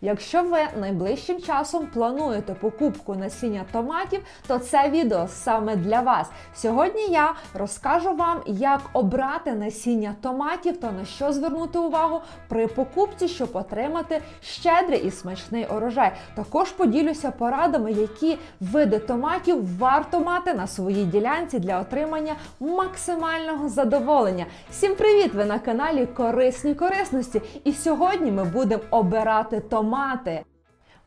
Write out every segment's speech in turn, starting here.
Якщо ви найближчим часом плануєте покупку насіння томатів, то це відео саме для вас. Сьогодні я розкажу вам, як обрати насіння томатів та на що звернути увагу при покупці, щоб отримати щедрий і смачний урожай. Також поділюся порадами, які види томатів варто мати на своїй ділянці для отримання максимального задоволення. Всім привіт! Ви на каналі Корисні корисності. І сьогодні ми будемо обирати томати.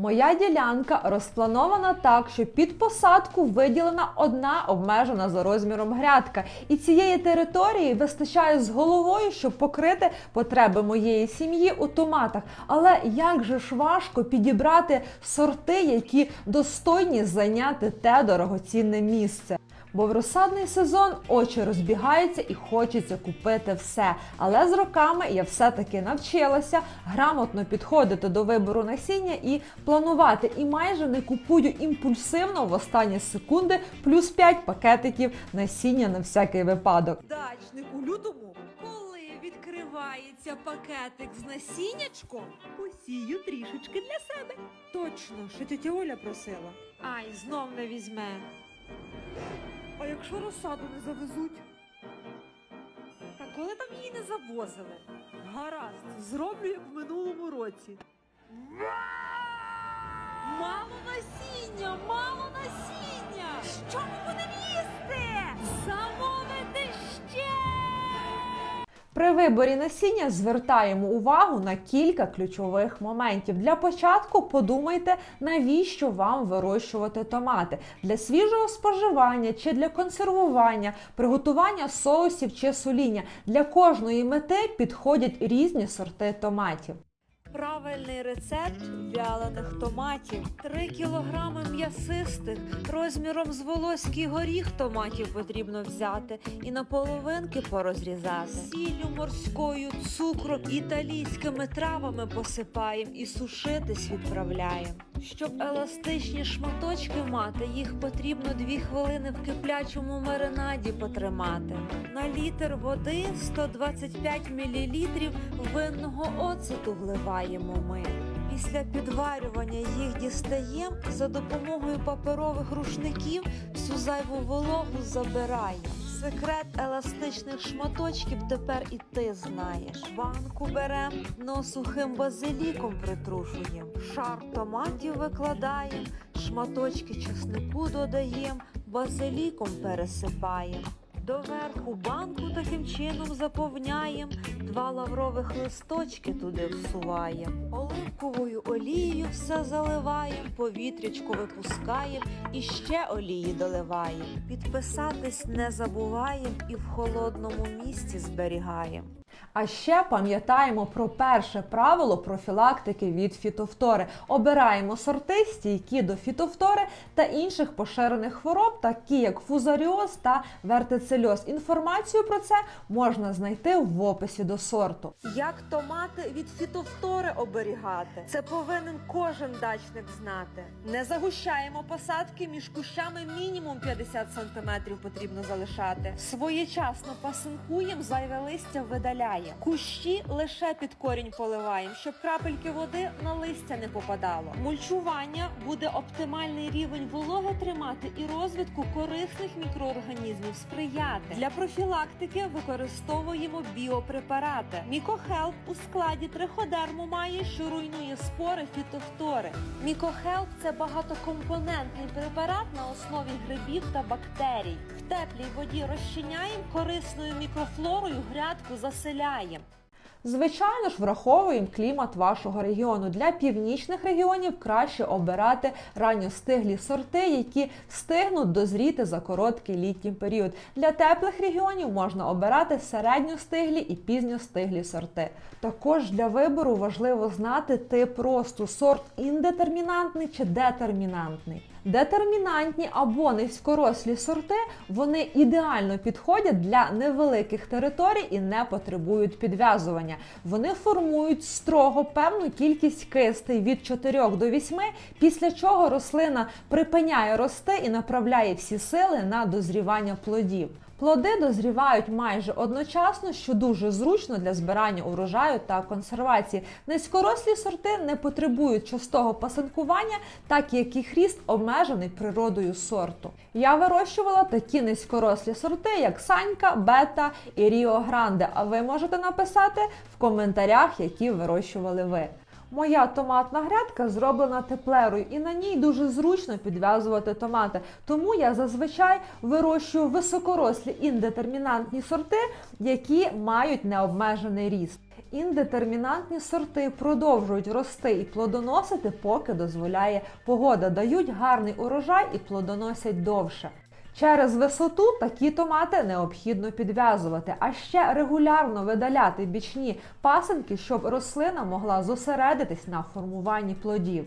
Моя ділянка розпланована так, що під посадку виділена одна обмежена за розміром грядка, і цієї території вистачає з головою, щоб покрити потреби моєї сім'ї у томатах. Але як же ж важко підібрати сорти, які достойні зайняти те дорогоцінне місце. Бо в розсадний сезон очі розбігаються і хочеться купити все. Але з роками я все-таки навчилася грамотно підходити до вибору насіння і планувати. І майже не купую імпульсивно в останні секунди плюс 5 пакетиків насіння на всякий випадок. Дачник у лютому, коли відкривається пакетик з насіннячком, посію трішечки для себе. Точно, що тетя Оля просила. Ай, знов не візьме. А якщо розсаду не завезуть? Та коли там її не завозили? Гаразд, зроблю як в минулому році. Мало насіння, мало насіння! При виборі насіння звертаємо увагу на кілька ключових моментів. Для початку подумайте, навіщо вам вирощувати томати для свіжого споживання чи для консервування, приготування соусів чи соління. Для кожної мети підходять різні сорти томатів. Правильний рецепт вялених томатів. 3 кілограми м'ясистих розміром з волоський горіх томатів потрібно взяти і на половинки порозрізати. Сіллю морською, цукром, італійськими травами посипаємо і сушитись відправляємо. Щоб еластичні шматочки мати, їх потрібно 2 хвилини в киплячому маринаді потримати. На літр води 125 мл винного оцету вливаємо ми. Після підварювання їх дістаємо за допомогою паперових рушників всю зайву вологу забираємо. Секрет еластичних шматочків тепер і ти знаєш. Банку берем, но сухим базиліком притрушуємо. Шар томатів викладаємо, шматочки чеснику додаємо, базиліком пересипаємо. Доверху банку таким чином заповняємо, два лаврових листочки туди всуваєм, оливковою олією все заливаєм, повітрячко випускаєм і ще олії доливаєм. Підписатись не забуваєм і в холодному місці зберігаємо. А ще пам'ятаємо про перше правило профілактики від фітофтори. Обираємо сорти, стійкі до фітофтори та інших поширених хвороб, такі як фузаріоз та вертицельоз. Інформацію про це можна знайти в описі до сорту. Як томати від фітофтори оберігати? Це повинен кожен дачник знати. Не загущаємо посадки між кущами мінімум 50 см потрібно залишати. Своєчасно пасинкуємо, зайве листя видаляємо. Кущі лише під корінь поливаємо, щоб крапельки води на листя не попадало. Мульчування буде оптимальний рівень вологи тримати і розвитку корисних мікроорганізмів сприяти. Для профілактики використовуємо біопрепарати. Мікохелп у складі триходерму має, що руйнує спори фітофтори. Мікохелп це багатокомпонентний препарат на основі грибів та бактерій. В теплій воді розчиняємо корисною мікрофлорою грядку заселяємо. Звичайно ж, враховуємо клімат вашого регіону. Для північних регіонів краще обирати ранньостиглі сорти, які встигнуть дозріти за короткий літній період. Для теплих регіонів можна обирати середньостиглі і пізньостиглі сорти. Також для вибору важливо знати тип росту сорт індетермінантний чи детермінантний. Детермінантні або низькорослі сорти вони ідеально підходять для невеликих територій і не потребують підв'язування. Вони формують строго певну кількість кистей від 4 до 8, після чого рослина припиняє рости і направляє всі сили на дозрівання плодів. Плоди дозрівають майже одночасно, що дуже зручно для збирання урожаю та консервації. Низькорослі сорти не потребують частого пасинкування, так як їх ріст обмежений природою сорту. Я вирощувала такі низькорослі сорти, як Санька, Бета і Ріо Гранде. А ви можете написати в коментарях, які вирощували ви. Моя томатна грядка зроблена теплерою, і на ній дуже зручно підв'язувати томати. Тому я зазвичай вирощую високорослі індетермінантні сорти, які мають необмежений ріст. Індетермінантні сорти продовжують рости і плодоносити, поки дозволяє погода, дають гарний урожай і плодоносять довше. Через висоту такі томати необхідно підв'язувати, а ще регулярно видаляти бічні пасинки, щоб рослина могла зосередитись на формуванні плодів.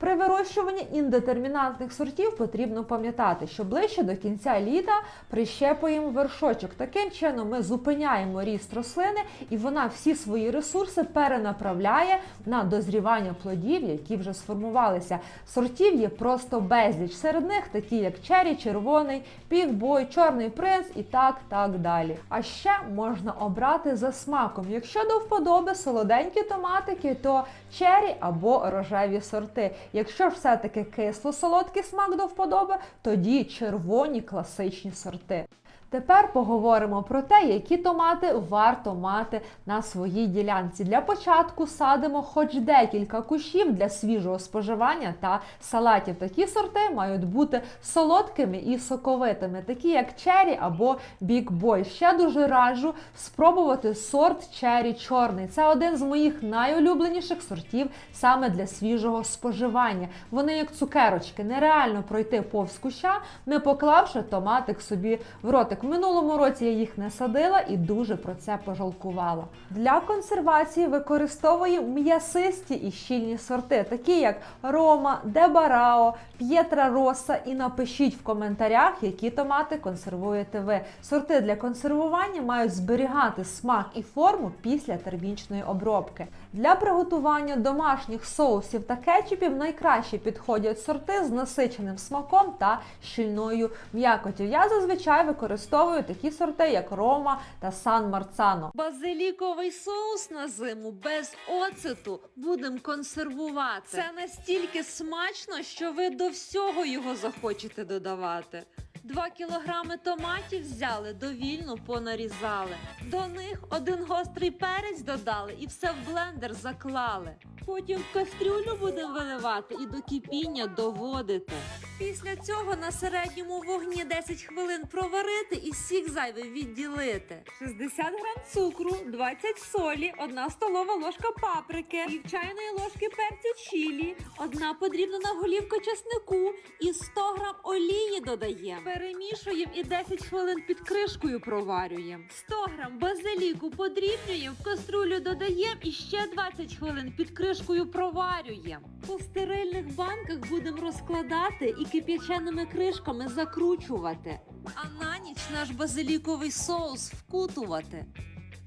При вирощуванні індетермінантних сортів потрібно пам'ятати, що ближче до кінця літа прищепуємо вершочок. Таким чином ми зупиняємо ріст рослини, і вона всі свої ресурси перенаправляє на дозрівання плодів, які вже сформувалися. Сортів є просто безліч. Серед них такі, як чері, червоний, півбой, чорний принц і так так далі. А ще можна обрати за смаком. Якщо до вподоби солоденькі томатики, то чері або рожеві сорти. Якщо ж все-таки кисло-солодкий смак до вподоби, тоді червоні класичні сорти. Тепер поговоримо про те, які томати варто мати на своїй ділянці. Для початку садимо хоч декілька кущів для свіжого споживання та салатів. Такі сорти мають бути солодкими і соковитими, такі як чері або бікбой. Ще дуже раджу спробувати сорт чері чорний. Це один з моїх найулюбленіших сортів саме для свіжого споживання. Вони як цукерочки, нереально пройти повз куща, не поклавши томатик собі в ротик. В минулому році я їх не садила і дуже про це пожалкувала. Для консервації використовую м'ясисті і щільні сорти, такі як Рома, Дебарао, П'єтра Роса. І напишіть в коментарях, які томати консервуєте ви. Сорти для консервування мають зберігати смак і форму після термічної обробки. Для приготування домашніх соусів та кетчупів найкраще підходять сорти з насиченим смаком та щільною м'якоттю. Я зазвичай використовую такі сорти, як Рома та Сан Марцано. Базиліковий соус на зиму без оцету будемо консервувати. Це настільки смачно, що ви до всього його захочете додавати. Два кілограми томатів взяли, довільно понарізали. До них один гострий перець додали і все в блендер заклали. Потім в кастрюлю будемо виливати і до кипіння доводити. Після цього на середньому вогні 10 хвилин проварити і сік зайвий відділити. 60 грам цукру, 20 солі, 1 столова ложка паприки, пів чайної ложки перцю чілі, одна подрібнена голівка чеснику і 100 грам олії додаємо. Перемішуємо і 10 хвилин під кришкою проварюємо. 100 грам базиліку подрібнюємо, в каструлю додаємо і ще 20 хвилин під кришкою проварюємо. По стерильних банках будемо розкладати і кип'яченими кришками закручувати. А на ніч наш базиліковий соус вкутувати.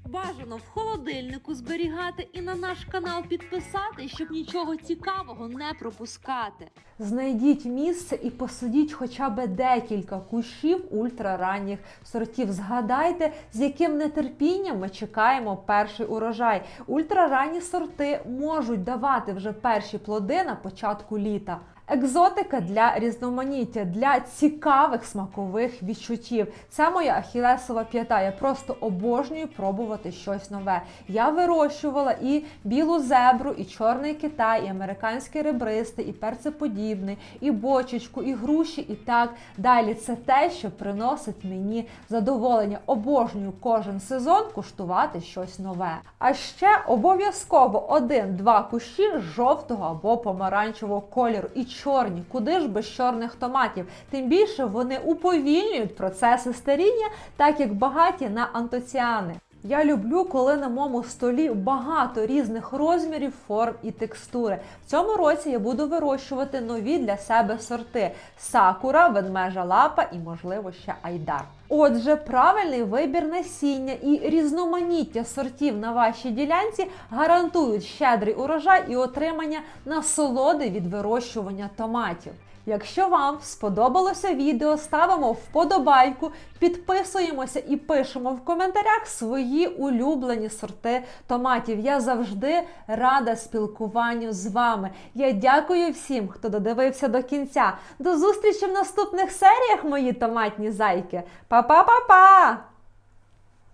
Бажано в холодильнику зберігати і на наш канал підписати, щоб нічого цікавого не пропускати. Знайдіть місце і посадіть хоча б декілька кущів ультраранніх сортів. Згадайте, з яким нетерпінням ми чекаємо перший урожай. Ультраранні сорти можуть давати вже перші плоди на початку літа. Екзотика для різноманіття, для цікавих смакових відчуттів. Це моя ахілесова п'ята. Я просто обожнюю пробувати щось нове. Я вирощувала і білу зебру, і чорний китай, і американський ребристий, і перцеподібний, і бочечку, і груші, і так далі. Це те, що приносить мені задоволення. Обожнюю кожен сезон куштувати щось нове. А ще обов'язково один-два кущі жовтого або помаранчевого кольору. І чорні, куди ж без чорних томатів? Тим більше вони уповільнюють процеси старіння, так як багаті на антоціани. Я люблю, коли на моєму столі багато різних розмірів, форм і текстури. В цьому році я буду вирощувати нові для себе сорти: сакура, ведмежа лапа і, можливо, ще айдар. Отже, правильний вибір насіння і різноманіття сортів на вашій ділянці гарантують щедрий урожай і отримання насолоди від вирощування томатів. Якщо вам сподобалося відео, ставимо вподобайку, підписуємося і пишемо в коментарях свої улюблені сорти томатів. Я завжди рада спілкуванню з вами. Я дякую всім, хто додивився до кінця. До зустрічі в наступних серіях, мої томатні зайки. Па-па-па-па!